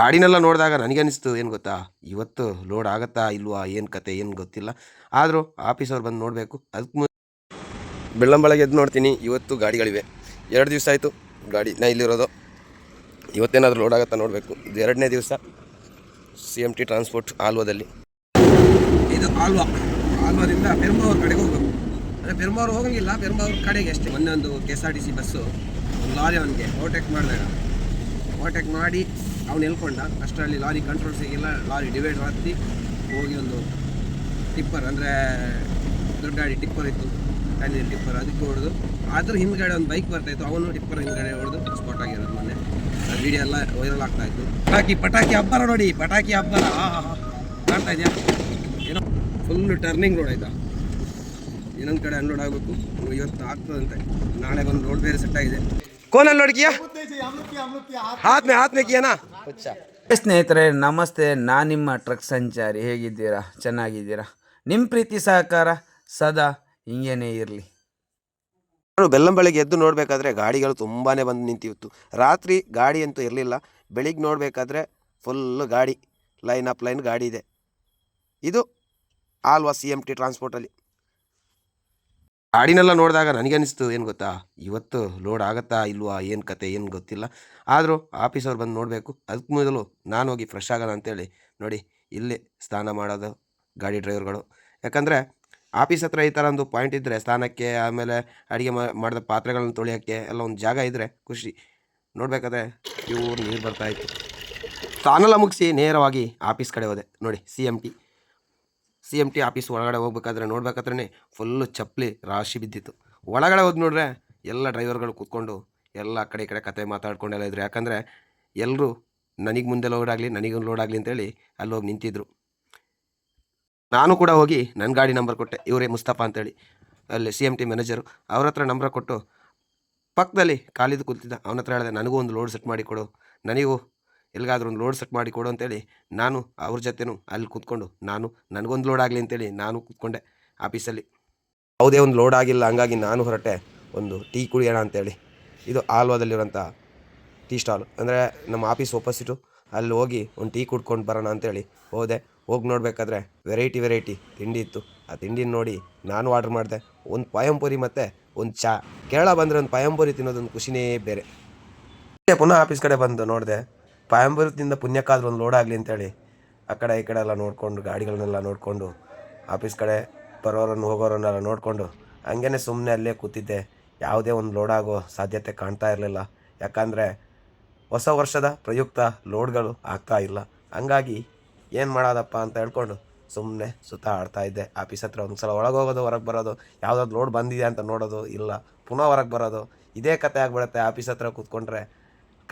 ಗಾಡಿನೆಲ್ಲ ನೋಡಿದಾಗ ನನಗೆ ಅನಿಸ್ತು ಏನು ಗೊತ್ತಾ? ಇವತ್ತು ಲೋಡ್ ಆಗತ್ತಾ ಇಲ್ವಾ, ಏನು ಕತೆ, ಏನು ಗೊತ್ತಿಲ್ಲ. ಆದರೂ ಆಫೀಸವ್ರು ಬಂದು ನೋಡಬೇಕು. ಅದಕ್ಕೆ ಮುಂದೆ ಬೆಳ್ಳಂಬಳಗೆ ಎದ್ದು ನೋಡ್ತೀನಿ. ಇವತ್ತು ಗಾಡಿಗಳಿವೆ. ಎರಡು ದಿವಸ ಆಯಿತು ಗಾಡಿ ನಾ ಇಲ್ಲಿರೋದು. ಇವತ್ತೇನಾದರೂ ಲೋಡ್ ಆಗುತ್ತಾ ನೋಡಬೇಕು. ಇದು ಎರಡನೇ ದಿವಸ ಸಿ ಎಂ ಟಿ ಟ್ರಾನ್ಸ್ಪೋರ್ಟ್ ಆಲ್ವಾದಲ್ಲಿ. ಇದು ಆಲ್ವಾ. ಆಲ್ವಾದಿಂದ ಪೆರ್ಮಾವ್ರ ಕಡೆಗೆ ಹೋಗ್ಬೇಕು. ಅಂದರೆ ಪೆರ್ಮಾವ್ರು ಹೋಗಂಗಿಲ್ಲ ಪೆರ್ಮಾವ್ರ ಕಡೆಗೆ ಅಷ್ಟೇ. ಮೊನ್ನೆ ಒಂದು K S R T C bus lorry ಅವನಿಗೆ ಓವರ್ಟೇಕ್ ಮಾಡಿದಾಗ. ಓವರ್ಟೇಕ್ ಮಾಡಿ ಅವ್ನು ಹೇಳ್ಕೊಂಡ ಅಷ್ಟರಲ್ಲಿ ಲಾರಿ ಕಂಟ್ರೋಲ್ ಸಿಗಿಲ್ಲ ಲಾರಿ ಡಿವೈಡ್ ಹತ್ತಿ ಹೋಗಿ ಒಂದು ಟಿಪ್ಪರ್ ಅಂದರೆ ದೊಡ್ಡ ಗಾಡಿ ಟಿಪ್ಪರ್ ಇತ್ತು ಅಲ್ಲಿ ಟಿಪ್ಪರ್ ಅದಕ್ಕೆ ಹೊಡೆದು ಅದ್ರ ಹಿಂದ್ಗಡೆ ಒಂದು ಬೈಕ್ ಬರ್ತಾಯಿತ್ತು ಅವನು ಟಿಪ್ಪರ್ ಹಿಂದ್ಗಡೆ ಹೊಡೆದು ಸ್ಪಾಟ್ ಆಗಿರೋದು ಮೊನ್ನೆ ವಿಡಿಯೋ ಎಲ್ಲ ವೈರಲ್ ಆಗ್ತಾ ಇತ್ತು ಪಟಾಕಿ ಪಟಾಕಿ ಹಬ್ಬರ ನೋಡಿ ಪಟಾಕಿ ಹಬ್ಬರ ಕಾಣ್ತಾ ಇದೆಯಾ ಏನೋ ಫುಲ್ ಟರ್ನಿಂಗ್ ರೋಡ್ ಆಯ್ತಾ ಇನ್ನೊಂದು ಕಡೆ ಅನ್ಲೋಡ್ ಆಗಬೇಕು ಇವತ್ತು ಆಗ್ತದಂತೆ ನಾಳೆ ಬಂದು ರೋಡ್ ಬೇರೆ ಸೆಟ್ ಆಗಿದೆ ಕೋನಲ್ಲಿ हाथ ಹಾತ್ ಮೇ ಹಾತ್ ಮೇ ना ಅಚ್ಚಾ ಸ್ನೇಹಿತರೆ ನಮಸ್ತೆ. ನಾನು ನಿಮ್ಮ ಟ್ರಕ್ ಸಂಚಾರಿ. ಹೇಗಿದ್ದೀರಾ? ಚೆನ್ನಾಗಿದ್ದೀರಾ? ನಿಮ್ಮ ಪ್ರೀತಿ ಸಹಕಾರ ಸದಾ ಹಿಂಗೇನೇ ಇರಲಿ. ನಾನು ಬೆಳ್ಳಂಬೆಳಗ್ಗೆ ಎದ್ದು ನೋಡಬೇಕಾದ್ರೆ ಗಾಡಿಗಳು ತುಂಬಾ ಬಂದು ನಿಂತಿತ್ತು. ರಾತ್ರಿ ಗಾಡಿ ಅಂತೂ ಇರಲಿಲ್ಲ. ಬೆಳಿಗ್ಗೆ ನೋಡಬೇಕಾದ್ರೆ ಫುಲ್ಲು ಗಾಡಿ ಲೈನ್ ಅಪ್ ಲೈನ್ ಗಾಡಿ ಇದೆ. ಇದು ಆಲ್ವಾ ಸಿ ಎಂ ಟಿ ಟ್ರಾನ್ಸ್ಪೋರ್ಟಲ್ಲಿ ಗಾಡಿನೆಲ್ಲ ನೋಡಿದಾಗ ನನಗನ್ನಿಸ್ತು, ಏನು ಗೊತ್ತಾ? ಇವತ್ತು ಲೋಡ್ ಆಗತ್ತಾ ಇಲ್ವಾ, ಏನು ಕತೆ, ಏನು ಗೊತ್ತಿಲ್ಲ. ಆದರೂ ಆಫೀಸವ್ರು ಬಂದು ನೋಡಬೇಕು. ಅದಕ್ಕೆ ಮೊದಲು ನಾನು ಹೋಗಿ ಫ್ರೆಶ್ ಆಗೋಣ ಅಂತೇಳಿ. ನೋಡಿ, ಇಲ್ಲಿ ಸ್ನಾನ ಮಾಡೋದು, ಗಾಡಿ ಡ್ರೈವರ್ಗಳು. ಯಾಕಂದರೆ ಆಫೀಸ್ ಹತ್ರ ಈ ಥರ ಒಂದು ಪಾಯಿಂಟ್ ಇದ್ದರೆ ಸ್ನಾನಕ್ಕೆ, ಆಮೇಲೆ ಅಡುಗೆ ಮಾಡಿದ ಪಾತ್ರೆಗಳನ್ನು ತೊಳೆಯೋಕ್ಕೆ ಎಲ್ಲ ಒಂದು ಜಾಗ ಇದ್ದರೆ ಖುಷಿ. ನೋಡಬೇಕಾದ್ರೆ ಪ್ಯೂರ್ ನೀರು ಬರ್ತಾಯಿತ್ತು ಸ್ನಾನೆಲ್ಲ ಮುಗಿಸಿ ನೇರವಾಗಿ ಆಫೀಸ್ ಕಡೆ ಹೋದೆ. ನೋಡಿ C M T C M T office ಒಳಗಡೆ ಹೋಗ್ಬೇಕಾದ್ರೆ ನೋಡ್ಬೇಕಾದ್ರೆ ಫುಲ್ಲು ಚಪ್ಪಲಿ, ರಾಶಿ ಬಿದ್ದಿತ್ತು. ಒಳಗಡೆ ಹೋದ್ ನೋಡ್ರೆ ಎಲ್ಲ ಡ್ರೈವರ್ಗಳು ಕೂತ್ಕೊಂಡು ಎಲ್ಲ ಕಡೆ ಈ ಕಡೆ ಕತೆ ಮಾತಾಡ್ಕೊಂಡೆಲ್ಲ ಇದ್ರು. ಯಾಕಂದರೆ ಎಲ್ಲರೂ ನನಗೆ ಮುಂದೆ ಲೋಡ್ ಆಗಲಿ ನನಗೆ ಲೋಡ್ ಆಗಲಿ ಅಂತೇಳಿ ಅಲ್ಲಿ ಹೋಗಿ ನಿಂತಿದ್ರು. ನಾನು ಕೂಡ ಹೋಗಿ ನನ್ನ ಗಾಡಿ ನಂಬರ್ ಕೊಟ್ಟೆ. ಇವರೇ ಮುಸ್ತಫಾ ಅಂತೇಳಿ ಅಲ್ಲಿ ಸಿ ಎಂ ಟಿ ಮ್ಯಾನೇಜರು ಅವ್ರ ಹತ್ರ ನಂಬರ್ ಕೊಟ್ಟು ಪಕ್ಕದಲ್ಲಿ ಕಾಲಿದ್ದು ಕೂತಿದ್ದ. ಅವನ ಹತ್ರ ಹೇಳಿದೆ, ನನಗೂ ಒಂದು ಲೋಡ್ ಸೆಟ್ ಮಾಡಿ ಕೊಡು. ನನಗೂ ಎಲ್ಲಿಗಾದ್ರೂ ಒಂದು ಲೋಡ್ ಸೆಟ್ ಮಾಡಿ ಕೊಡು ಅಂತೇಳಿ ನಾನು ಅವ್ರ ಜೊತೆನೂ ಅಲ್ಲಿ ಕೂತ್ಕೊಂಡು, ನಾನು ನನಗೊಂದು ಲೋಡ್ ಆಗಲಿ ಅಂತೇಳಿ ನಾನು ಕೂತ್ಕೊಂಡೆ ಆಫೀಸಲ್ಲಿ. ಯಾವುದೇ ಒಂದು ಲೋಡ್ ಆಗಿಲ್ಲ, ಹಂಗಾಗಿ ನಾನು ಹೊರಟೆ ಒಂದು ಟೀ ಕುಡಿಯೋಣ ಅಂತೇಳಿ. ಇದು ಆಲ್ವಾದಲ್ಲಿರೋಂಥ ಟೀ ಸ್ಟಾಲ್. ಅಂದರೆ ನಮ್ಮ ಆಫೀಸ್ ಒಪ್ಪೋಸಿಟು ಅಲ್ಲಿ ಹೋಗಿ ಒಂದು ಟೀ ಕುಡ್ಕೊಂಡು ಬರೋಣ ಅಂತೇಳಿ ಹೋದೆ. ಹೋಗಿ ನೋಡಬೇಕಾದ್ರೆ ವೆರೈಟಿ ವೆರೈಟಿ ತಿಂಡಿ ಇತ್ತು. ಆ ತಿಂಡಿನ ನೋಡಿ ನಾನು ಆರ್ಡ್ರ್ ಮಾಡಿದೆ. ಒಂದು ಪಾಯಂಪುರಿ ಮತ್ತು ಒಂದು ಚಾ. ಕೇರಳ ಬಂದರೆ ಒಂದು ಪಾಯಂಪುರಿ ತಿನ್ನೋದೊಂದು ಖುಷಿನೇ ಬೇರೆ. ಪುನಃ ಆಫೀಸ್ ಕಡೆ ಬಂದು ನೋಡಿದೆ. ಪಾಯಂಪುರದಿಂದ ಪುಣ್ಯಕ್ಕಾದ್ರೂ ಒಂದು ಲೋಡ್ ಆಗಲಿ ಅಂತೇಳಿ, ಆ ಕಡೆ ಈ ಕಡೆ ಎಲ್ಲ ನೋಡಿಕೊಂಡು, ಗಾಡಿಗಳನ್ನೆಲ್ಲ ನೋಡಿಕೊಂಡು ಆಫೀಸ್ ಕಡೆ ಬರೋರನ್ನು ಹೋಗೋರನ್ನೆಲ್ಲ ನೋಡಿಕೊಂಡು ಹಂಗೇ ಸುಮ್ಮನೆ ಅಲ್ಲೇ ಕೂತಿದ್ದೆ. ಯಾವುದೇ ಒಂದು ಲೋಡ್ ಆಗೋ ಸಾಧ್ಯತೆ ಕಾಣ್ತಾ ಇರಲಿಲ್ಲ. ಯಾಕಂದರೆ ಹೊಸ ವರ್ಷದ ಪ್ರಯುಕ್ತ ಲೋಡ್ಗಳು ಆಗ್ತಾ ಇಲ್ಲ. ಹಂಗಾಗಿ ಏನು ಮಾಡೋದಪ್ಪ ಅಂತ ಹೇಳ್ಕೊಂಡು ಸುಮ್ಮನೆ ಸುತ್ತ ಆಡ್ತಾ ಇದ್ದೆ. ಆಫೀಸ್ ಹತ್ರ ಒಂದು ಸಲ ಒಳಗೆ ಹೋಗೋದು ಹೊರಗೆ ಬರೋದು, ಯಾವುದಾದ್ರು ಲೋಡ್ ಬಂದಿದೆ ಅಂತ ನೋಡೋದು ಇಲ್ಲ, ಪುನಃ ಹೊರಗೆ ಬರೋದು, ಇದೇ ಕತೆ ಆಗಿಬಿಡುತ್ತೆ. ಆಫೀಸ್ ಹತ್ರ ಕೂತ್ಕೊಂಡ್ರೆ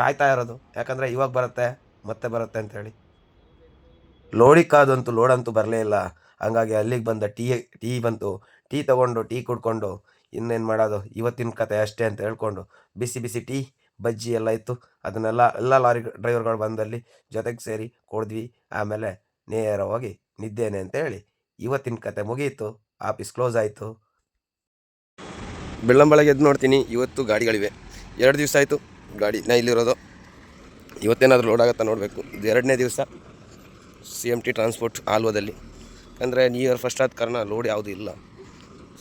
ಕಾಯ್ತಾ ಇರೋದು. ಯಾಕಂದರೆ ಇವಾಗ ಬರುತ್ತೆ, ಮತ್ತೆ ಬರುತ್ತೆ ಅಂತೇಳಿ. ಲೋಡಿಕ್ಕಾದಂತೂ ಲೋಡಂತೂ ಬರಲೇ ಇಲ್ಲ. ಹಂಗಾಗಿ ಅಲ್ಲಿಗೆ ಬಂದ ಟೀ ಟೀ ಬಂತು. ಟೀ ತೊಗೊಂಡು, ಟೀ ಕುಡ್ಕೊಂಡು, ಇನ್ನೇನು ಮಾಡೋದು? ಇವತ್ತಿನ ಕತೆ ಅಷ್ಟೇ ಅಂತ ಹೇಳ್ಕೊಂಡು, ಬಿಸಿ ಬಿಸಿ ಟೀ, ಬಜ್ಜಿ ಎಲ್ಲ ಇತ್ತು. ಅದನ್ನೆಲ್ಲ, ಎಲ್ಲ ಲಾರಿ ಡ್ರೈವರ್ಗಳು ಬಂದಲ್ಲಿ ಜೊತೆಗೆ ಸೇರಿ ಕೊಡಿದ್ವಿ. ಆಮೇಲೆ ನೇರವಾಗಿ ನಿದ್ದೇನೆ ಅಂತೇಳಿ ಇವತ್ತಿನ ಕತೆ ಮುಗಿಯಿತು ಆಫೀಸ್ ಕ್ಲೋಸ್ ಆಯಿತು. ಬೆಳ್ಳಂಬಳಗೆ ಎದ್ದು ನೋಡ್ತೀನಿ. ಇವತ್ತು ಗಾಡಿಗಳಿವೆ. ಎರಡು ದಿವಸ ಆಯಿತು. ಗಾಡಿ ನಾ ಇಲ್ಲಿರೋದು. ಇವತ್ತೇನಾದರೂ ಲೋಡ್ ಆಗುತ್ತಾ ನೋಡಬೇಕು. ಇದು ಎರಡನೇ ದಿವಸ ಸಿ ಎಂ ಟಿ ಟ್ರಾನ್ಸ್ಪೋರ್ಟ್ ಆಲ್ವದಲ್ಲಿ. ಅಂದರೆ ಇಯರ್ ಫಸ್ಟ್ ಆದ ಕಾರಣ ಲೋಡ್ ಯಾವುದೂ ಇಲ್ಲ.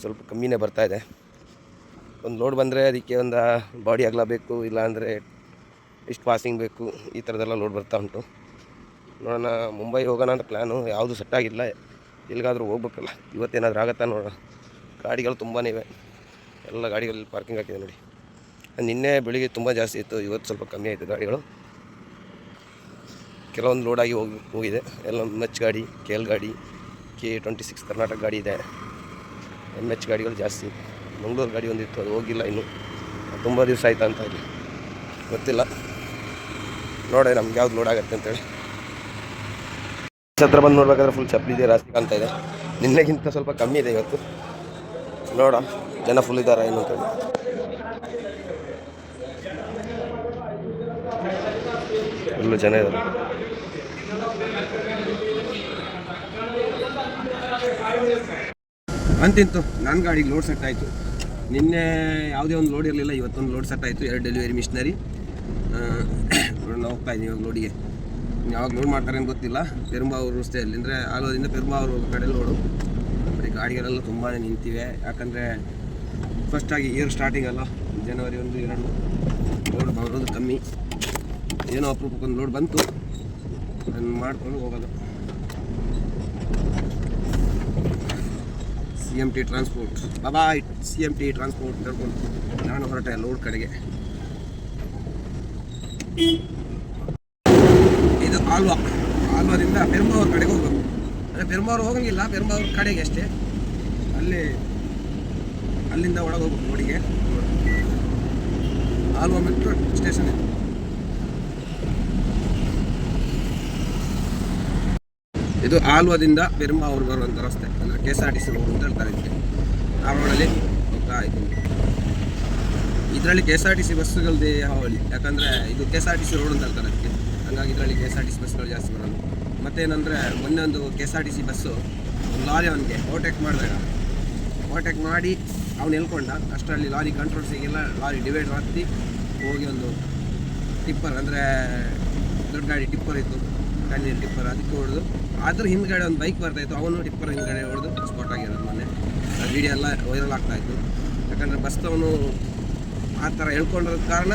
ಸ್ವಲ್ಪ ಕಮ್ಮಿನೇ ಬರ್ತಾ ಇದೆ. ಒಂದು ಲೋಡ್ ಬಂದರೆ ಅದಕ್ಕೆ ಒಂದು ಬಾಡಿ ಅಗಲ ಬೇಕು ಇಲ್ಲ ಅಂದರೆ ಇಷ್ಟು ಪಾಸಿಂಗ್ ಬೇಕು, ಈ ಥರದೆಲ್ಲ ಲೋಡ್ ಬರ್ತಾ ಉಂಟು. ನೋಡೋಣ, ಮುಂಬೈ ಹೋಗೋಣ ಅಂತ ಪ್ಲ್ಯಾನು ಯಾವುದು ಸೆಟ್ ಆಗಿಲ್ಲ. ಎಲ್ಲಿಗಾದರೂ ಹೋಗ್ಬೇಕಲ್ಲ. ಇವತ್ತೇನಾದರೂ ಆಗುತ್ತಾ ನೋಡೋಣ. ಗಾಡಿಗಳು ತುಂಬಾ ಇವೆ. ಎಲ್ಲ ಗಾಡಿಗಳಲ್ಲಿ ಪಾರ್ಕಿಂಗ್ ಹಾಕಿದೆ ನೋಡಿ. ನಿನ್ನೆ ಬೆಳಿಗ್ಗೆ ತುಂಬ ಜಾಸ್ತಿ ಇತ್ತು, ಇವತ್ತು ಸ್ವಲ್ಪ ಕಮ್ಮಿ ಆಯಿತು ಗಾಡಿಗಳು. ಕೆಲವೊಂದು ಲೋಡಾಗಿ ಹೋಗಿ ಹೋಗಿದೆ. ಎಲ್ಲ ಎಚ್ ಗಾಡಿ ಕೆ ಎಲ್ ಗಾಡಿ ಕೆ ಟ್ವೆಂಟಿ ಸಿಕ್ಸ್ ಕರ್ನಾಟಕ ಗಾಡಿ ಇದೆ. ಎಂ ಎಚ್ ಗಾಡಿಗಳು ಜಾಸ್ತಿ. ಮಂಗಳೂರು ಗಾಡಿ ಒಂದಿತ್ತು, ಅದು ಹೋಗಿಲ್ಲ ಇನ್ನು. ತುಂಬ ದಿವಸ ಆಯ್ತಾ ಅಂತ ಇಲ್ಲಿ. ಗೊತ್ತಿಲ್ಲ. ನೋಡಿ ನಮ್ಗೆ ಯಾವ್ದು ಲೋಡ್ ಆಗುತ್ತೆ ಅಂತೇಳಿ. ಹತ್ರ ಬಂದು ನೋಡ್ಬೇಕಾದ್ರೆ ಫುಲ್ ಚಪ್ಪಲಿ ಇದೆ ರಾಸ್ತಿ ಕಾಣ್ತಾ ಇದೆ. ನಿನ್ನೆಗಿಂತ ಸ್ವಲ್ಪ ಕಮ್ಮಿ ಇದೆ ಇವತ್ತು. ನೋಡ ಜನ ಫುಲ್ ಇದ್ದಾರೆ ಏನು ಅಂತೇಳಿ ಫುಲ್ಲು ಜನ ಇದ್ದಾರೆ. ಅಂತಿಂತು ನನ್ನ ಗಾಡಿಗೆ ಲೋಡ್ ಸೆಟ್ ಆಯಿತು. ನಿನ್ನೆ ಯಾವುದೇ ಒಂದು ಲೋಡ್ ಇರಲಿಲ್ಲ, ಇವತ್ತೊಂದು ಲೋಡ್ ಸೆಟ್ ಆಯಿತು, ಎರಡು ಡೆಲಿವರಿ ಮಿಷನರಿ ನಾನು ಹೋಗ್ತಾ ಇದ್ದೀನಿ ಇವಾಗ ಲೋಡಿಗೆ ಯಾವಾಗ ಲೋಡ್ ಮಾಡ್ತಾರೆ ಅಂತ ಗೊತ್ತಿಲ್ಲ. ಪೆರುಂಬಾವೂರು ರಸ್ತೆಯಲ್ಲಿ ಅಂದರೆ ಆಲೋದಿಂದ ಪೆರುಂಬಾವೂರು ಕಡೆ ಲೋಡು ಬರೀ ಗಾಡಿಗಳೆಲ್ಲ ತುಂಬಾ ನಿಂತಿವೆ. ಯಾಕಂದರೆ ಫಸ್ಟಾಗಿ ಇಯರ್ ಸ್ಟಾರ್ಟಿಂಗ್ ಅಲ್ಲ. ಜನವರಿ ಒಂದು, ಎರಡು ಲೋಡ್ ಬರೋದು ಕಮ್ಮಿ. ಏನೋ ಅಪರೂಪಕ್ಕೊಂದು ಲೋಡ್ ಬಂತು. ನಾನು ಮಾಡ್ಕೊಂಡು ಹೋಗೋದು. C M T transport Baba C M T transport ಕರ್ಕೊಂಡು ನಾನು ಹೊರಟೆ ಲೋಡ್ ಕಡೆಗೆ. ಇದು ಆಲ್ವಾ ಆಲ್ವಾದಿಂದ ಪೆರ್ಮಾವ್ರ ಕಡೆಗೆ ಹೋಗ್ಬೇಕು ಅಂದರೆ ಪೆರುಂಬಾವೂರು ಹೋಗಂಗಿಲ್ಲ ಪೆರ್ಮಾವ್ರ ಕಡೆಗೆ ಅಷ್ಟೇ. ಅಲ್ಲಿ, ಅಲ್ಲಿಂದ ಒಳಗೆ ಹೋಗ್ಬೇಕು ನೋಡಿಗೆ ಆಲ್ವಾ ಮೆಟ್ರೋ ಸ್ಟೇಷನ್ ಇದೆ ಇದು ಆಲ್ವಾದಿಂದ ಪೆರುಂಬಾವೂರು ಬರುವಂಥ ರಸ್ತೆ. ಅಂದರೆ K S R T C road ಅಂತ ಹೇಳ್ತಾರೆ ಇದಕ್ಕೆ. ಆ ರೋಡಲ್ಲಿ ಹೋಗ್ತಾ ಇದ್ದೀನಿ. ಇದರಲ್ಲಿ K S R T C ಬಸ್ಸುಗಳದ್ದು ಹಾವಳಿ. ಯಾಕಂದರೆ ಇದು K S R T C road ಅಂತ ಹೇಳ್ತಾರೆ ಅದಕ್ಕೆ. ಹಂಗಾಗಿ ಇದರಲ್ಲಿ K S R T C ಬಸ್ಗಳು ಜಾಸ್ತಿ ಬರೋದು ಮತ್ತೇನಂದರೆ ಮೊನ್ನೆ ಒಂದು K S R T C bus lorry ಅವನಿಗೆ ಓವರ್ಟೇಕ್ ಮಾಡಿದಾಗ, ಓವರ್ಟೇಕ್ ಮಾಡಿ ಅವನು ಎಲ್ಕೊಂಡ. ಅಷ್ಟರಲ್ಲಿ ಲಾರಿ ಕಂಟ್ರೋಲ್ ಸಿಗಿಲ್ಲ ಲಾರಿ ಡಿವೈಡ್ ಹತ್ತಿ ಹೋಗಿ ಒಂದು ಟಿಪ್ಪರ್ ಅಂದರೆ ದೊಡ್ಡ ಗಾಡಿ ಟಿಪ್ಪರ್ ಇತ್ತು. ಕಣ್ಣೀರು ಟಿಪ್ಪರ್ ಅದಕ್ಕೆ ಹೊಡೆದು, ಅದ್ರ ಹಿಂದ್ಗಡೆ ಒಂದು ಬೈಕ್ ಬರ್ತಾಯಿತ್ತು ಅವನು ಟಿಪ್ಪರ್ ಹಿಂದ್ಗಡೆ ಹೊಡೆದು ಸ್ಪಾಟ್ ಆಗಿರೋದು ಮೊನ್ನೆ. ವಿಡಿಯೋ ಎಲ್ಲ ವೈರಲ್ ಆಗ್ತಾ ಇತ್ತು. ಯಾಕಂದರೆ ಬಸ್ತವನು ಆ ಥರ ಹೇಳ್ಕೊಂಡಿರೋದ ಕಾರಣ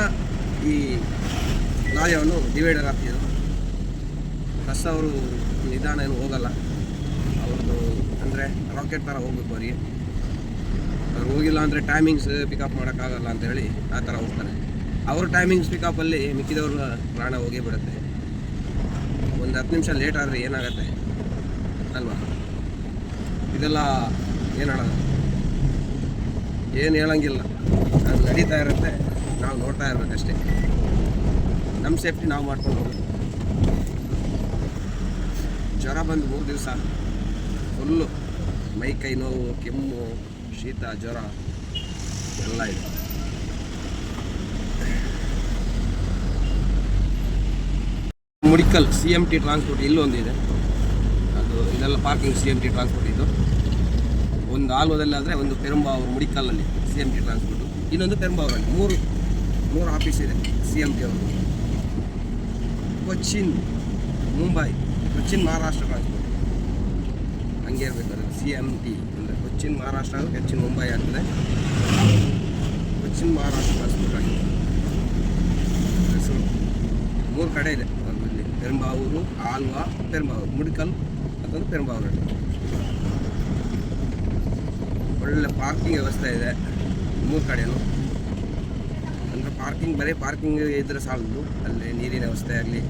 ಈ ಅವನು ಡಿವೈಡರ್ ಆಗ್ತಿದ್ರು ಬಸ್ ಅವರು ನಿಧಾನ ಏನು ಹೋಗಲ್ಲ. ಅವ್ರದ್ದು ಅಂದರೆ ರಾಕೆಟ್ ಥರ ಹೋಗ್ಬೇಕು ಅವರಿಗೆ. ಅವ್ರು ಹೋಗಿಲ್ಲ ಅಂದರೆ ಟೈಮಿಂಗ್ಸ್ ಪಿಕಪ್ ಮಾಡೋಕ್ಕಾಗಲ್ಲ ಅಂತ ಹೇಳಿ ಆ ಥರ ಹೋಗ್ತಾರೆ. ಅವ್ರ ಟೈಮಿಂಗ್ಸ್ ಪಿಕಪ್ಪಲ್ಲಿ ಮಿಕ್ಕಿದವ್ರ ಪ್ರಾಣ ಹೋಗೇ ಬಿಡುತ್ತೆ. ಒಂದು ಹತ್ತು ನಿಮಿಷ ಲೇಟ್ ಆದರೆ ಏನಾಗುತ್ತೆ? ಅಲ್ವಾ? ಇದೆಲ್ಲ ಏನು ಹೇಳೋದು? ಏನು ಹೇಳಂಗಿಲ್ಲ. ಅದು ನಡೀತಾ ಇರುತ್ತೆ. ನಾವು ನೋಡ್ತಾ ಇರಬೇಕಷ್ಟೇ. ನಮ್ಮ ಸೇಫ್ಟಿ ನಾವು ಮಾಡ್ಕೊಂಡು ಹೋಗೋದು. ಜ್ವರ ಬಂದು ಮೂರು ದಿವಸ. ಫುಲ್ಲು ಮೈ ಕೈ ನೋವು, ಕೆಮ್ಮು, ಶೀತ, ಜ್ವರ. ಎಲ್ಲ ಇದೆ. Mudickal C M T transport ಇಲ್ಲೊಂದಿದೆ ಅದು ಇದೆಲ್ಲ parking C M T transport ಇದು. ಒಂದು ಆಲ್ವದಲ್ಲಿ ಆದರೆ ಒಂದು ಪೆರುಂಬಾವೂರು ಮುಡಿಕಲ್ಲಲ್ಲಿ ಸಿ ಎಂ ಟಿ ಟ್ರಾನ್ಸ್ಪೋರ್ಟ್ ಇನ್ನೊಂದು ಪೆರುಂಬಾವೂರಲ್ಲಿ ಮೂರು ಮೂರು ಆಫೀಸ್ ಇದೆ ಸಿ ಎಂ ಟಿ ಅವರು ಕೊಚ್ಚಿನ್, ಮುಂಬೈ, ಕೊಚ್ಚಿನ್ ಮಹಾರಾಷ್ಟ್ರ ಟ್ರಾನ್ಸ್ಪೋರ್ಟ್ ಹಂಗೆ ಇರಬೇಕಾದ್ರೆ ಸಿ ಎಂ ಟಿ ಅಂದರೆ ಕೊಚ್ಚಿನ್ ಮಹಾರಾಷ್ಟ್ರ ಕೊಚ್ಚಿನ್ ಮುಂಬೈ ಆಗ್ತದೆ. ಕೊಚ್ಚಿನ್ ಮಹಾರಾಷ್ಟ್ರ ಟ್ರಾನ್ಸ್ಪೋರ್ಟ್ ಆಗಿದೆ. ಮೂರು ಕಡೆ ಇದೆ. ಪೆರುಂಬಾವೂರು ಆಲ್ವಾ ಪೆರುಂಬಾವೂರು ಮುಡಿಕಲ್ ಅಥವಾ ಪೆರಂಬಾವೂರು ಒಳ್ಳೆ ಪಾರ್ಕಿಂಗ್ ವ್ಯವಸ್ಥೆ ಇದೆ ಮೂರು ಕಡೆಯೂ ಅಂದರೆ ಪಾರ್ಕಿಂಗ್ ಬರೀ ಪಾರ್ಕಿಂಗ್ ಇದ್ರೆ ಸಾಲದು. ಅಲ್ಲಿ ನೀರಿನ ವ್ಯವಸ್ಥೆ ಆಗಲಿ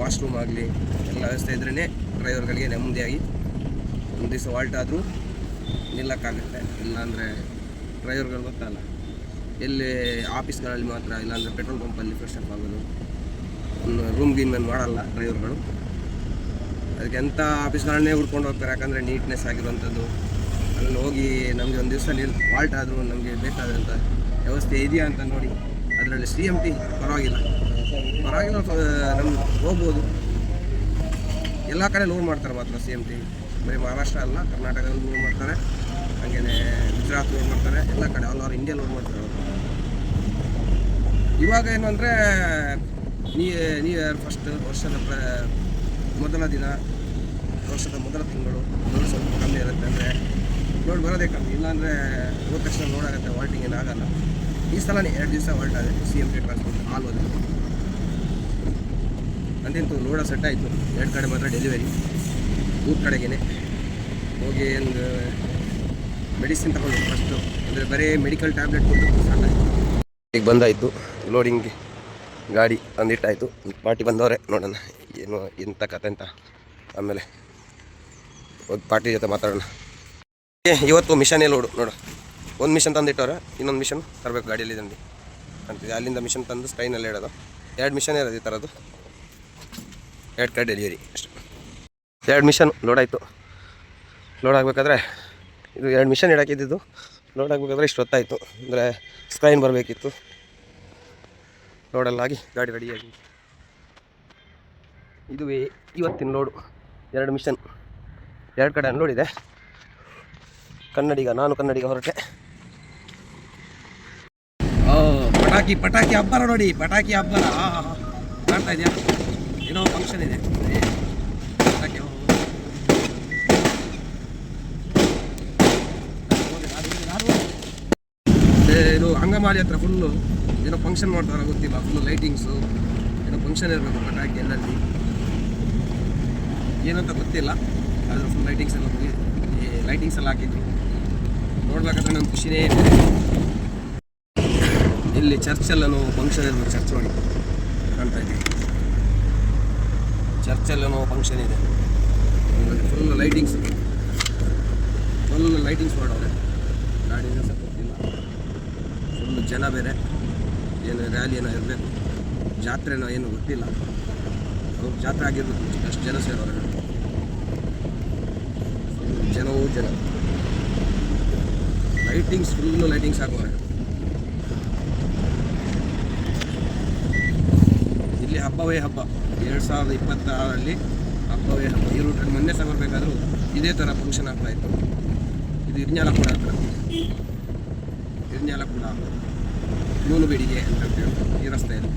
ವಾಶ್ರೂಮ್ ಆಗಲಿ, ಎಲ್ಲ ವ್ಯವಸ್ಥೆ ಇದ್ರೇ ಡ್ರೈವರ್ಗಳಿಗೆ ನೆಮ್ಮದಿಯಾಗಿ ಒಂದು ದಿವಸ ವಾಲ್ಟ್ ಆದರೂ ನಿಲ್ಲಕ್ಕಾಗುತ್ತೆ. ಇಲ್ಲಾಂದರೆ ಡ್ರೈವರ್ಗಳು ಗೊತ್ತಲ್ಲ. ಎಲ್ಲಿ ಆಫೀಸ್ಗಳಲ್ಲಿ ಮಾತ್ರ, ಇಲ್ಲಾಂದರೆ ಪೆಟ್ರೋಲ್ ಪಂಪಲ್ಲಿ ಫ್ರೆಶ್ ಅಪ್ ಆಗೋದು. ರೂಮ್ ಗೀನ್ ಮಾಡಲ್ಲ ಡ್ರೈವರ್ಗಳು. ಅದಕ್ಕೆ ಎಂಥ ಆಫೀಸ್ಗಳನ್ನೇ ಹುಡ್ಕೊಂಡು ಹೋಗ್ತಾರೆ, ಯಾಕಂದರೆ ನೀಟ್ನೆಸ್ ಆಗಿರುವಂಥದ್ದು. ಅಲ್ಲಿ ಹೋಗಿ ನಮಗೆ ಒಂದು ದಿವಸ ನೀರು ಫಾಲ್ಟ್ ಆದರೂ ನಮಗೆ ಬೇಕಾದಂಥ ವ್ಯವಸ್ಥೆ ಇದೆಯಾ ಅಂತ ನೋಡಿ, ಅದರಲ್ಲಿ ಸಿ ಎಂ ಟಿ ಪರವಾಗಿಲ್ಲ. ಪರವಾಗಿಲ್ಲ ನಮ್ಗೆ ಹೋಗ್ಬೋದು. ಎಲ್ಲ ಕಡೆ ಲೋನ್ ಮಾಡ್ತಾರೆ ಮಾತ್ರ ಸಿ ಎಂ ಟಿ ಬರೀ ಮಹಾರಾಷ್ಟ್ರ ಅಲ್ಲ, ಕರ್ನಾಟಕದಲ್ಲಿ ಲೋನ್ ಮಾಡ್ತಾರೆ. ಹಾಗೆಯೇ ಗುಜರಾತ್ ಲೋನ್ ಮಾಡ್ತಾರೆ. ಎಲ್ಲ ಕಡೆ ಆಲ್ ಓವರ್ ಇಂಡಿಯಾ ಲೋನ್ ಮಾಡ್ತಾರೆ ಇವಾಗ ಏನು ಅಂದರೆ ನೀ ನ್ಯೂ ಇಯರ್ ಫಸ್ಟ್ ವರ್ಷದ ಪ್ರ, ಮೊದಲ ದಿನ, ವರ್ಷದ ಮೊದಲ ತಿಂಗಳು ಲೋಡ್ ಸ್ವಲ್ಪ ಕಮ್ಮಿ ಇರುತ್ತೆ ಅಂದರೆ ಲೋಡ್ ಬರೋದೇ ಕಮ್ಮಿ. ಇಲ್ಲಾಂದರೆ ಹೋದ ತಕ್ಷಣ ಲೋಡ್ ವಾಲ್ಟಿಂಗ್ ಏನು ಆಗಲ್ಲ. ಈ ಸಲ ಎರಡು ದಿವಸ ವಾಲ್ಟ್ ಆಗುತ್ತೆ ಸಿ ಎಂ ಟಿ ಟ್ರಾನ್ಸ್ಪೋರ್ಟ್ ಹೋದ. ಅಂತಿಂತು ಲೋಡ ಸೆಟ್ ಆಯಿತು. ಎರಡು ಕಡೆ ಮಾತ್ರ ಡೆಲಿವರಿ ಊರ ಕಡೆಗೇನೆ ಹೋಗಿ ಒಂದು ಮೆಡಿಸಿನ್ ತಗೊಂಡು ಫಸ್ಟು ಅಂದರೆ ಬರೀ ಮೆಡಿಕಲ್ ಟ್ಯಾಬ್ಲೆಟ್ ಕೊಟ್ಟು ಸಾಕಾಯಿತು ಈಗ ಬಂದಾಯಿತು ಲೋಡಿಂಗ್ ಗಾಡಿ ಒಂದಿಟ್ಟಾಯಿತು ಪಾರ್ಟಿ ಬಂದವರೆ, ನೋಡೋಣ ಏನು ಎಂಥ ಕತೆ ಅಂತ. ಆಮೇಲೆ ಒಂದು ಪಾರ್ಟಿ ಜೊತೆ ಮಾತಾಡೋಣ. ಇವತ್ತು ಮಿಷನೇ ನೋಡು ನೋಡು. ಒಂದು ಮಿಷನ್ ತಂದಿಟ್ಟವ್ರೆ, ಇನ್ನೊಂದು ಮಿಷನ್ ತರಬೇಕು ಗಾಡಿಯಲ್ಲಿ ತಂದು ಅಂತಿದೆ, ಅಲ್ಲಿಂದ ಮಿಷನ್ ತಂದು ಸ್ಕೈನಲ್ಲಿ ಇಡೋದು. ಎರಡು ಮಿಷನ್ ಇರೋದು ಈ ಥರದ್ದು ಎರಡು ಕಡೆ ಡೆಲಿವರಿ ಅಷ್ಟು. ಎರಡು ಮಿಷನ್ ಲೋಡ್ ಆಯಿತು. ಲೋಡ್ ಆಗಬೇಕಾದ್ರೆ ಇದು ಎರಡು ಮಿಷನ್ ಇಡೋಕ್ಕಿದ್ದು ಲೋಡ್ ಆಗಬೇಕಾದ್ರೆ ಇಷ್ಟು ಹೊತ್ತಾಯಿತು ಅಂದರೆ ಸ್ಕ್ರೈನ್ ಬರಬೇಕಿತ್ತು. ಲೋಡೆಲ್ಲ ಆಗಿ ಗಾಡಿ ರೆಡಿಯಾಗಿ ಇದುವೇ ಇವತ್ತಿನ ಲೋಡು ಎರಡು ಮಿಷನ್ ಎರಡು ಕಡೆ ಲೋಡ್ ಇದೆ. ಕನ್ನಡಿಗ, ನಾನು ಕನ್ನಡಿಗ ಹೊರಟೆ. ಪಟಾಕಿ ಪಟಾಕಿ ಹಬ್ಬರ ನೋಡಿ, ಪಟಾಕಿ ಹಬ್ಬರ ಕಾಣ್ತಾ ಇದೆಯಾ? ಏನೋ ಫಂಕ್ಷನ್ ಇದೆ. ಪಟಾಕಿ ಇದು ಅಂಗಮಾಲಿ ಹತ್ರ ಫುಲ್ಲು ಏನೋ ಫಂಕ್ಷನ್ ಮಾಡ್ತಾರ ಗೊತ್ತಿಲ್ಲ ಫುಲ್ ಲೈಟಿಂಗ್ಸು ಏನೋ ಫಂಕ್ಷನ್ ಇರಬೇಕು ಪಟಾಕಿ ಎಲ್ಲಲ್ಲಿ. ಏನಂತ ಗೊತ್ತಿಲ್ಲ, ಆದರೆ ಫುಲ್ ಲೈಟಿಂಗ್ಸ್ ಎಲ್ಲ ಈ ಲೈಟಿಂಗ್ಸ್ ಎಲ್ಲ ಹಾಕಿದ್ರು. ನೋಡ್ಬೇಕಾದ್ರೆ ನಮ್ಮ ಖುಷಿನೇ ಇಲ್ಲಿ ಚರ್ಚಲ್ಲೂ ಫಂಕ್ಷನ್ ಇರಬೇಕು ಚರ್ಚ್ ಒಳಗೆ ಕಾಣ್ತಾ ಇದ್ದೀವಿ ಚರ್ಚಲ್ಲೂ ಫಂಕ್ಷನ್ ಇದೆ. ಫುಲ್ ಲೈಟಿಂಗ್ಸ್ ಫುಲ್ ಲೈಟಿಂಗ್ಸ್ ಮಾಡೋರೆ. ಗಾಡಿ ಸಹ ಗೊತ್ತಿಲ್ಲ ಫುಲ್ ಜನ ಬೇರೆ. ಏನು ರ್ಯಾಲಿ ಏನೋ ಇರಬೇಕು. ಜಾತ್ರೆನೋ ಏನು ಗೊತ್ತಿಲ್ಲ. ಅವ್ರು ಜಾತ್ರೆ ಆಗಿರ್ಬೇಕು ಅಷ್ಟು ಜನ ಸೇರೋ Full ಜನವೂ ಜನ. ಲೈಟಿಂಗ್ಸ್ ಫುಲ್ಲು ಲೈಟಿಂಗ್ಸ್ ಹಾಕೋರೆ ಇಲ್ಲಿ ಹಬ್ಬವೇ ಹಬ್ಬ. ಎರಡು ಸಾವಿರದ ಇಪ್ಪತ್ತಾರರಲ್ಲಿ ಹಬ್ಬವೇ ಹಬ್ಬ. ಈ ರೂಟಲ್ಲಿ ಮೊನ್ನೆ ಸಹ ಬರಬೇಕಾದ್ರೂ ಇದೇ ಥರ ಫಂಕ್ಷನ್ ಆಗ್ತಾಯಿತ್ತು ಇದು ಇದು ಕೂಡ ಹತ್ರ. ಇರ್ನ್ಯಾಲಕೂಡ ನೂಲು ಬೇಡಿಗೆ ಅಂತ ಈ ರಸ್ತೆಯಲ್ಲಿ.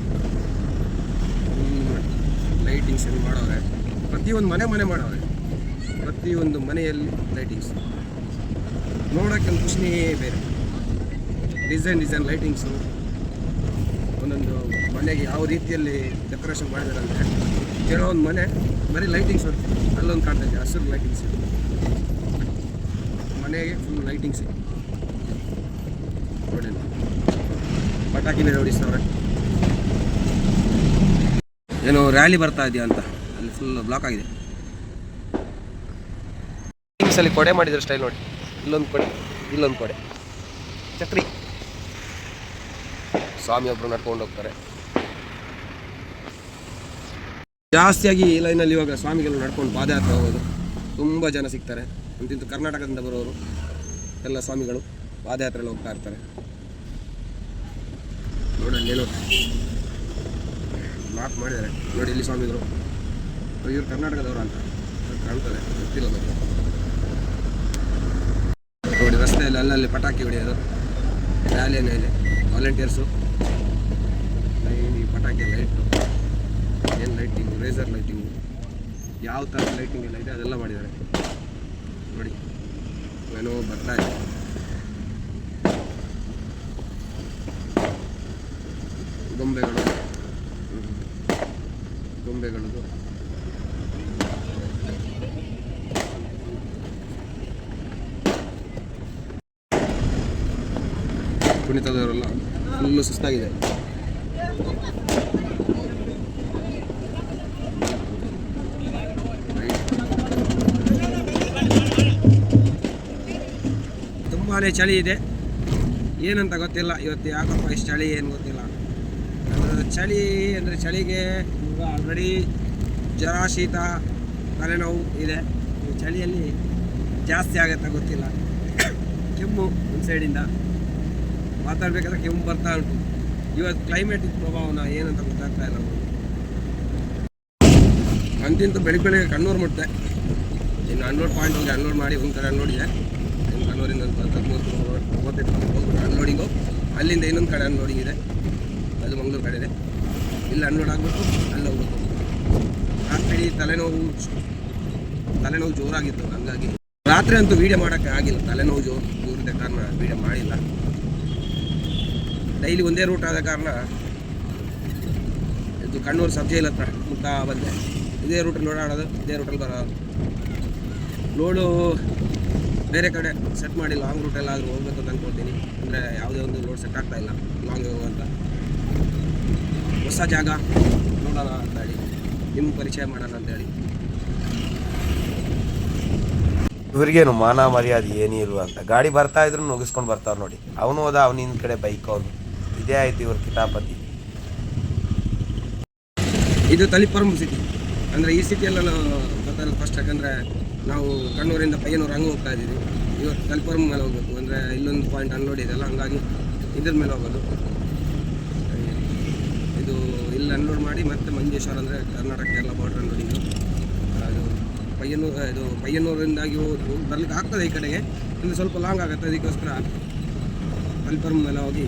ಲೈಟಿಂಗ್ಸ್ ಏನು ಮಾಡೋರೆ. ಪ್ರತಿಯೊಂದು ಮನೆ ಮನೆ ಮಾಡೋರೆ. ಪ್ರತಿಯೊಂದು ಮನೆಯಲ್ಲಿ ಲೈಟಿಂಗ್ಸ್ ನೋಡೋಕ್ಕೆ ಒಂದು ಖುಷಿನೇ ಬೇರೆ. ಡಿಸೈನ್ ಡಿಸೈನ್ ಲೈಟಿಂಗ್ಸು ಒಂದೊಂದು ಮನೆಗೆ ಯಾವ ರೀತಿಯಲ್ಲಿ ಡೆಕೋರೇಷನ್ ಮಾಡಿದ್ದಾರೆ ಅಂದರೆ, ಕೆಲವೊಂದು ಮನೆ ಬರೀ ಲೈಟಿಂಗ್ಸ್ ಅಲ್ಲೊಂದು ಕಾಣ್ತಾ ಇದೆ, ಹಸಿರು ಲೈಟಿಂಗ್ಸ್ ಮನೆಗೆ ಫುಲ್ ಲೈಟಿಂಗ್ಸ್ ನೋಡಿ ಅಲ್ಲಿ. ಪಟಾಕಿ ನೋಡಿ ಸರ್ ಏನು ರ್ಯಾಲಿ ಬರ್ತಾ ಇದೆಯಾ ಅಂತ. ಅಲ್ಲಿ ಫುಲ್ ಬ್ಲಾಕ್ ಆಗಿದೆ. ಅಲ್ಲಿ ಕೊಡೆ ಮಾಡಿದ್ರೆ ಸ್ಟೈಲ್ ನೋಡಿ. ಇಲ್ಲೊಂದು ಕೊಡೆ ಇಲ್ಲೊಂದು ಕೊಡೆ. ಚಕ್ರಿ ಸ್ವಾಮಿ ಒಬ್ರು ನಡ್ಕೊಂಡು ಹೋಗ್ತಾರೆ. ಜಾಸ್ತಿಯಾಗಿ ಈ ಲೈನಲ್ಲಿ ಇವಾಗ ಸ್ವಾಮಿಗಳು ನಡ್ಕೊಂಡು ಪಾದಯಾತ್ರೆ ಹೋಗೋದು. ತುಂಬ ಜನ ಸಿಗ್ತಾರೆ. ಅಂತಿಂತು ಕರ್ನಾಟಕದಿಂದ ಬರೋರು ಎಲ್ಲ ಸ್ವಾಮಿಗಳು ಪಾದಯಾತ್ರೆಯಲ್ಲಿ ಹೋಗ್ತಾ ಇರ್ತಾರೆ. ನೋಡಿ ಅಲ್ಲೇ ನೋಡಿ ಮಾತು ಮಾಡಿದ್ದಾರೆ. ನೋಡಿ ಇಲ್ಲಿ ಸ್ವಾಮಿಗಳು. ಇವ್ರು ಕರ್ನಾಟಕದವರು ಅಂತ. ಕಾಣ್ತದೆ ಗೊತ್ತಿಲ್ಲ ಮತ್ತೆ ನೋಡಿ, ರಸ್ತೆಯಲ್ಲಿ ಅಲ್ಲಲ್ಲಿ ಪಟಾಕಿ ಹೊಡೆಯೋದು. ರ್ಯಾಲಿಯನ್ನು ಇದೆ ವಾಲಂಟಿಯರ್ಸು ಈ ಪಟಾಕಿ ಲೈಟು ಏನು ಲೈಟಿಂಗು ರೇಸರ್ ಲೈಟಿಂಗು ಯಾವ ಥರ ಲೈಟಿಂಗ್ ಎಲ್ಲ ಇದೆ ಅದೆಲ್ಲ ಮಾಡಿದ್ದಾರೆ. ನೋಡಿ. ಏನೋ ಬರ್ತಾ ಇದೆ. ಗೊಂಬೆಗಳು. ಗೊಂಬೆಗಳು ಗೊಂಬೆಗಳದು. ಕುಣಿತದವರೆಲ್ಲ ಫುಲ್ಲು ಸುಸ್ತಾಗಿದೆ. ತುಂಬಾ ಚಳಿ ಇದೆ. ಏನಂತ ಗೊತ್ತಿಲ್ಲ, ಇವತ್ತು ಯಾಕಪ್ಪ ಇಷ್ಟು ಚಳಿ, ಏನು ಗೊತ್ತಿಲ್ಲ. ಚಳಿ ಅಂದರೆ ಚಳಿಗೆ ಈಗ ಆಲ್ರೆಡಿ ಜ್ವರ ಶೀತ ತಲೆನೋವು ಇದೆ. ಚಳಿಯಲ್ಲಿ ಜಾಸ್ತಿ ಆಗುತ್ತೆ ಗೊತ್ತಿಲ್ಲ. ಕೆಮ್ಮು ಒಂದು ಸೈಡಿಂದ ಮಾತಾಡಬೇಕಾದ್ರೆ ಕೆಮ್ಮು ಬರ್ತಾ ಉಂಟು. ಇವತ್ತು ಕ್ಲೈಮೇಟ್ ಪ್ರಭಾವನ ಏನಂತ ಗೊತ್ತಾಗ್ತಾ ಇಲ್ಲ ಅಂತಿಂತ ಬೆಳಿಗ್ಗೆ ಬೆಳಿಗ್ಗೆ ಕಣ್ಣೂರು ಮುಟ್ಟೆ. ಇನ್ನು ಅನ್ಲೋಡ್ ಪಾಯಿಂಟ್ ಹೋಗಿ ಅನ್ಲೋಡ್ ಮಾಡಿ ಒಂದು ಕಡೆ ಅನ್ಲೋಡಿದೆ ಇನ್ನು ಕಣ್ಣೂರಿಂದ ಒಂದು ಅನ್ಲೋಡಿಂಗು ಅಲ್ಲಿಂದ ಇನ್ನೊಂದು ಕಡೆ ಅನ್ಲೋಡಿಂಗ್ ಇದೆ ಅದು ಮಂಗ್ಳೂರು ಕಡೆ ಇದೆ ಇಲ್ಲಿ ಅನ್ಲೋಡ್ ಆಗ್ಬಿಟ್ಟು ಅಲ್ಲಿ ಹೋಗ್ಬೇಕು. ರಾತ್ರಿ ತಲೆನೋವು ತಲೆನೋವು ಜೋರಾಗಿತ್ತು, ಹಂಗಾಗಿ. ರಾತ್ರಿ ಅಂತೂ ವೀಡಿಯೋ ಮಾಡೋಕ್ಕೆ ಆಗಿಲ್ಲ, ತಲೆನೋವು ಜೋರು ಜೋರಿದ ಕಾರಣ ವೀಡಿಯೋ ಮಾಡಿಲ್ಲ. ಡೈಲಿ ಒಂದೇ ರೂಟ್ ಆದ ಕಾರಣ ಇದು ಕಣ್ಣೂರು ಇಲ್ಲ ಹತ್ರ ಊಟ ಬಂದೆ. ಇದೇ ರೂಟಲ್ಲಿ ಓಡಾಡೋದು, ಇದೇ ರೂಟಲ್ಲಿ ಬರೋದು. ಲೋಡು ಬೇರೆ ಕಡೆ ಸೆಟ್ ಮಾಡಿ ಲಾಂಗ್ ರೂಟಲ್ಲಾದರೂ ಹೋಗ್ಬೇಕು ಅಂತ ಅನ್ಕೊಳ್ತೀನಿ. ಅಂದರೆ ಯಾವುದೇ ಒಂದು ರೋಡ್ ಸೆಟ್ ಆಗ್ತಾ ಇಲ್ಲ ಲಾಂಗ್ ಹೋಗುವಂತ. ಹೊಸ ಜಾಗ ನೋಡೋಣ ಅಂತ ಹೇಳಿ ನಿಮ್ಮ ಪರಿಚಯ ಮಾಡೋಣ ಅಂತ ಹೇಳಿ ಇವ್ರಿಗೇನು ಮಾನ ಮರ್ಯಾದೆ ಏನೇ ಇಲ್ವ ಅಂತ. ಗಾಡಿ ಬರ್ತಾ ಇದ್ರು ನುಗ್ಗಿಸ್ಕೊಂಡು ಬರ್ತಾವ್ರು ನೋಡಿ. ಅವನು ಹೋದ ಅವನಿನ ಕಡೆ ಬೈಕ್ ಅವನು. ಇದೇ ಆಯ್ತು ಇವ್ರ ಕಿತಾಪತಿ. ಇದು ತಲಿಪರಂ ಸಿಟಿ ಅಂದರೆ ಈ ಸಿಟಿಯೆಲ್ಲ ನಾವು ಗೊತ್ತಾಗಲ್ಲ ಫಸ್ಟ್ ಯಾಕಂದರೆ ನಾವು ಕಣ್ಣೂರಿಂದ ಪಯ್ಯನೂರು ಹಂಗೆ ಹೋಗ್ತಾ ಇದ್ದೀವಿ. ಇವತ್ತು ತಲಿಪರಂ ಮೇಲೆ ಹೋಗ್ಬೇಕು. ಅಂದರೆ ಇಲ್ಲೊಂದು ಪಾಯಿಂಟ್ ಅನ್ಲೋಡ್ ಇದೆಲ್ಲ ಹಂಗಾಗಿ ಇದ್ರ ಮೇಲೆ ಹೋಗೋದು. ಇಲ್ಲಿ ಅನ್ಲೋಡ್ ಮಾಡಿ ಮತ್ತೆ ಮಂಜೇಶ್ವರ ಅಂದರೆ ಕರ್ನಾಟಕ ಕೇರಳ ಬಾರ್ಡರ್ ಅನ್ಲೋಡಿಂಗು ಅದು ಪಯ್ಯನೂರು ಇದು ಪಯ್ಯನೂರಿಂದಾಗಿ ಬರ್ಲಿಕ್ಕೆ ಆಗ್ತದೆ ಈ ಕಡೆಗೆ. ಅಂದರೆ ಸ್ವಲ್ಪ ಲಾಂಗ್ ಆಗುತ್ತೆ, ಅದಕ್ಕೋಸ್ಕರ ತಲಿಪರಂ ಮೇಲೆ ಹೋಗಿ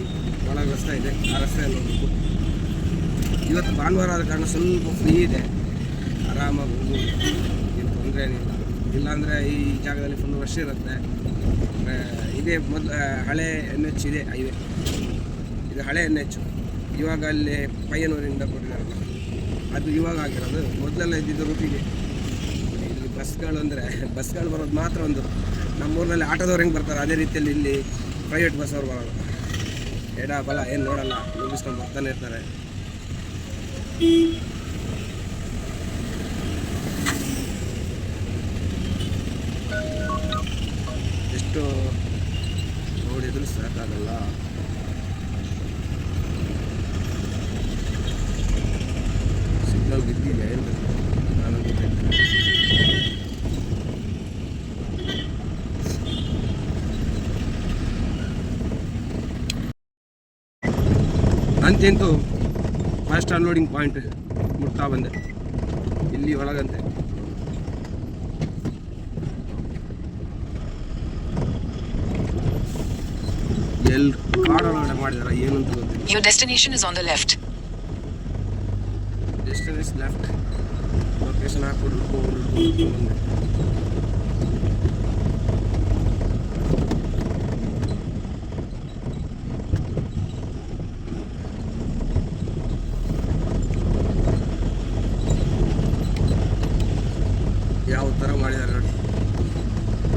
ಭಾಳ ರಸ್ತೆ ಇದೆ, ಆ ರಸ್ತೆಯಲ್ಲಿ ಹೋಗ್ಬೇಕು. ಇವತ್ತು ಭಾನುವಾರ ಆದ ಕಾರಣ ಸ್ವಲ್ಪ ಫ್ರೀ ಇದೆ. ಆರಾಮಾಗಿ ಹೋಗ್ಬೋದು. ಏನು ತೊಂದರೆ ಏನಿಲ್ಲ. ಇಲ್ಲಾಂದರೆ ಈ ಜಾಗದಲ್ಲಿ ಫುಲ್ ರಶ್ ಇರುತ್ತೆ. ಇದೇ ಮೊದಲು ಹಳೆ ಎನ್ ಎಚ್ ಇದೆ, ಹೈವೇ. ಇದು ಹಳೆ ಎನ್ ಎಚ್ ಇವಾಗ ಅಲ್ಲಿ ಪಯ್ಯನೂರಿಂದ ಕೊಟ್ಟಿದ್ದಾರಲ್ಲ ಅದು ಇವಾಗ ಆಗಿರೋದು. ಮೊದಲೆಲ್ಲ ಇದ್ದಿದ್ದು ರೂಟಿಗೆ ಇಲ್ಲಿ ಬಸ್ಗಳು ಅಂದರೆ, ಬಸ್ಗಳು ಬರೋದು ಮಾತ್ರ ಒಂದು. ನಮ್ಮೂರಿನಲ್ಲಿ ಆಟೋದವ್ರು ಹೆಂಗೆ ಬರ್ತಾರೆ? ಅದೇ ರೀತಿಯಲ್ಲಿ ಇಲ್ಲಿ ಪ್ರೈವೇಟ್ ಬಸ್ ಅವ್ರು ಬರೋದು. ಎಡ, ಬಲ, ಏನು ನೋಡಲ್ಲ. ಮುಗಿಸ್ಕೊಂಡು ಬರ್ತಾನೆ ಇರ್ತಾರೆ. ಎಷ್ಟು ನೋಡಿದ್ರು ಸಾಕಾಗಲ್ಲ ಏನು ನಾನಂತೂ ಅಂತೆಂತೂ ಫಾಸ್ಟ್ ಅನ್ಲೋಡಿಂಗ್ ಪಾಯಿಂಟ್ ಮುಟ್ತಾ ಬಂದೆ. ಇಲ್ಲಿ ಒಳಗಂತೆ. ಎಲ್ಲಿ ಕಾಡೋಣ ಮಾಡಿದಾರ ಏನು ಅಂತ ಗೊತ್ತಿಲ್ಲ. Your destination is on the left. Distance left location ಹುಡ್ಕೊಂಡು ಬಂದೆ ಯಾವ ಥರ ಮಾಡಿದ್ದಾರೆ ನೋಡಿ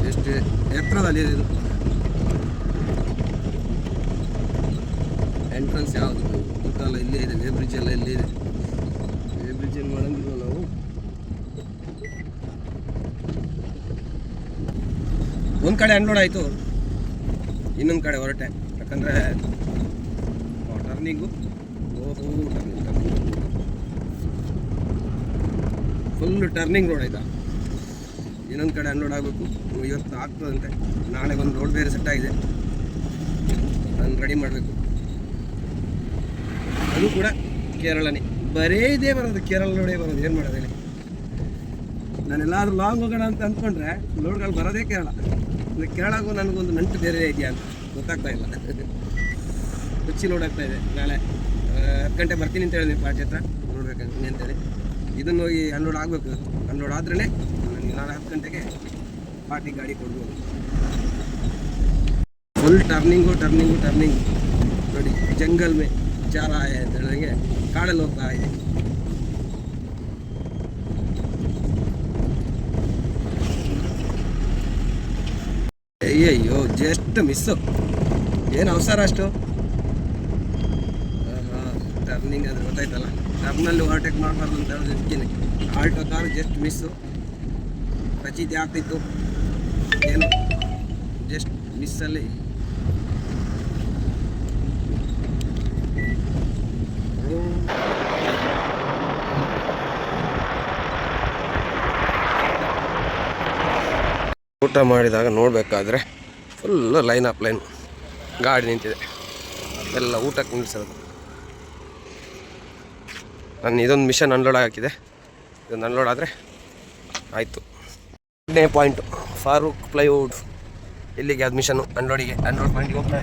ಎಷ್ಟು ಎತ್ತರದಲ್ಲಿ ಇದೆ ಎಂಟ್ರೆನ್ಸ್ ಯಾವುದು ಊಟಲ್ಲ ಇಲ್ಲೇ ಇದೆ ಲೇಬ್ರಿಜ್ ಎಲ್ಲ ಇಲ್ಲೇ ಇದೆ ಮಾಡಂಗಿಲ್ವ ನಾವು. ಒಂದು ಕಡೆ ಅನ್ಲೋಡ್ ಆಯಿತು, ಇನ್ನೊಂದು ಕಡೆ ಹೊರಟೆ. ಯಾಕಂದರೆ ಟರ್ನಿಂಗು ಓಹೋ ಟರ್ನಿಂಗ್ ಫುಲ್ ಟರ್ನಿಂಗ್ ರೋಡ್ ಆಯ್ತಾ? ಇನ್ನೊಂದು ಕಡೆ ಅನ್ಲೋಡ್ ಆಗಬೇಕು. ಇವತ್ತು ಆಗ್ತದಂತೆ. ನಾಳೆ ಒಂದು ರೋಡ್ ಬೇರೆ ಸೆಟ್ ಆಗಿದೆ. ನಾನು ರೆಡಿ ಮಾಡಬೇಕು. ಅದು ಕೂಡ ಕೇರಳನೇ. ಬರೇ ಇದೇ ಬರೋದು ಕೇರಳ ರೋಡೇ ಬರೋದು. ಏನು ಮಾಡೋದು ಹೇಳಿ? ನಾನೆಲ್ಲಾದ್ರೂ ಲಾಂಗ್ ಹೋಗೋಣ ಅಂತ ಅಂದ್ಕೊಂಡ್ರೆ ಲೋಡ್ಗಳು ಬರೋದೇ ಕೇರಳ. ಅಂದರೆ ಕೇರಳಗೂ ನನಗೊಂದು ನಂಟು ಬೇರೆ ಇದೆಯಾ ಅಂತ ಗೊತ್ತಾಗ್ತಾ ಇಲ್ಲ. ಹುಚ್ಚಿ ನೋಡಾಗ್ತಾ ಇದೆ. ನಾಳೆ ಹತ್ತು ಗಂಟೆ ಬರ್ತೀನಿ ಅಂತ ಹೇಳಿದ್ವಿ ಪಾರ್ಟಿ ಹತ್ರ. ನೋಡ್ಬೇಕು ಅಂತೇಳಿ ಇದನ್ನು ಹೋಗಿ ಅನ್ಲೋಡ್ ಆಗಬೇಕು. ಅನ್ಲೋಡ್ ಆದ್ರೇ ನನಗೆ ನಾಳೆ ಹತ್ತು ಗಂಟೆಗೆ ಪಾರ್ಟಿ ಗಾಡಿ ಕೊಡ್ಬೋದು. ಫುಲ್ ಟರ್ನಿಂಗು ಟರ್ನಿಂಗು ಟರ್ನಿಂಗ್ ನೋಡಿ ಜಂಗಲ್ ಮೇ. ಆಯ ಅಂತ ಹೇಳಿದಂಗೆ ಕಾಡಲ್ಲಿ ಹೋಗ್ತಾ ಇದೆ. ಅಯ್ಯಯ್ಯೋ, ಜಸ್ಟ್ ಮಿಸ್ಸು ಏನು ಅವಸರ ಅಷ್ಟು? ಟರ್ನಿಂಗ್ ಅದು ಗೊತ್ತಾಯ್ತಲ್ಲ. ಟರ್ನಲ್ಲಿ ಓವರ್ಟೇಕ್ ಮಾಡಬಾರ್ದು ಅಂತ ಹೇಳಿದ್ದೀನಿ ಆಲ್ಟೋ ಕಾರ್ ಜಸ್ಟ್ ಮಿಸ್ಸು ಪ್ರಚಿತಿ ಆಗ್ತಿತ್ತು. ಏನು? ಜಸ್ಟ್ ಮಿಸ್ಸಲ್ಲಿ ಊಟ ಮಾಡಿದಾಗ ನೋಡಬೇಕಾದ್ರೆ ಫುಲ್ ಲೈನ್ ಅಪ್ ಲೈನ್ ಗಾಡಿ ನಿಂತಿದೆ. ಎಲ್ಲ ಊಟಕ್ಕೆ ನಿಲ್ಲಿಸೋದು. ನಾನು ಇದೊಂದು ಮಿಷನ್ ಅನ್ಲೋಡ್ ಹಾಕಿದೆ. ಇದೊಂದು ಅನ್ಲೋಡ್ ಆದರೆ ಆಯಿತು. ಎರಡನೇ ಪಾಯಿಂಟು ಫಾರೂಕ್ ಪ್ಲೈವುಡ್ ಇಲ್ಲಿಗೆ ಅದು ಮಿಷನ್ನು ಅನ್ಲೋಡಿಗೆ ಅನ್ಲೋಡ್ ಪಾಯಿಂಟ್ಗೆ ಹೋಗ್ತಾ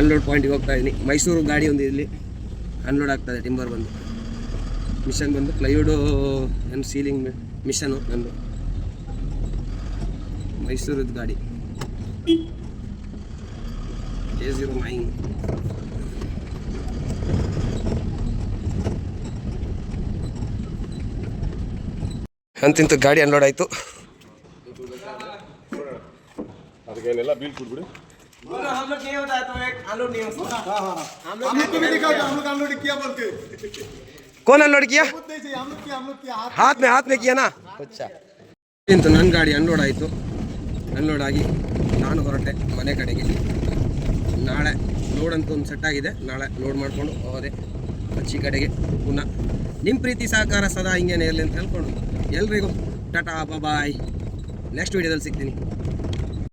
ಅನ್ಲೋಡ್ ಪಾಯಿಂಟಿಗೆ ಹೋಗ್ತಾ ಇದ್ದೀನಿ. ಮೈಸೂರು ಗಾಡಿ ಒಂದು ಇಲ್ಲಿ. ಅನ್ಲೋಡ್ ಆಗ್ತದೆ ಟಿಂಬರ್ ಬಂದು. ಮಿಷನ್ ಬಂದು ಪ್ಲೈವುಡು ಏನು ಸೀಲಿಂಗ್ ಮಿಷನು ನಂದು ಮೈಸೂರದ್ದು ಗಾಡಿ ಎ ಝೀರೋ ನೈನ್ ಅಂತಿಂತ ಗಾಡಿ ಅನ್ಲೋಡ್ ಆಯಿತು ಅದಕ್ಕೇನೆಲ್ಲ ಬಿಲ್ ಕೊಟ್ಬಿಡಿ हम लोग को भी दिखाओ हम लोग अनलोड किया बोल के कौन अनलोड किया खुद नहीं चाहिए हम लोग किया हम लोग किया हाथ ಹಾತ್ ಮೇ ಹಾತ್ ಮೇ ಕಿಯಾ ನಾ ಅಚ್ಚಾ ಇಂತ ನನ್ನ ಗಾಡಿ ಅನ್ಲೋಡ್ ಆಯಿತು ಅನ್ಲೋಡ್ ಆಗಿ ನಾನು ಹೊರಟೆ ಮನೆ ಕಡೆಗೆ ನಾಳೆ ಲೋಡ್ ಅಂತ ಒಂದು ಸೆಟ್ ಆಗಿದೆ ನಾಳೆ ಲೋಡ್ ಮಾಡಿಕೊಂಡು ಹೋದೆ ಅಚ್ಚಿ ಕಡೆಗೆ ಪುನಃ ನಿಮ್ಮ ಪ್ರೀತಿ ಸಹಕಾರ ಸದಾ ಹಿಂಗೇನೆ ಇರಲಿ ಅಂತ ಹೇಳ್ಕೊಂಡು ಎಲ್ರಿಗೂ ಟಾಟಾ ಬಾಯ್ ನೆಕ್ಸ್ಟ್ ವೀಡಿಯೋದಲ್ಲಿ ಸಿಗ್ತೀನಿ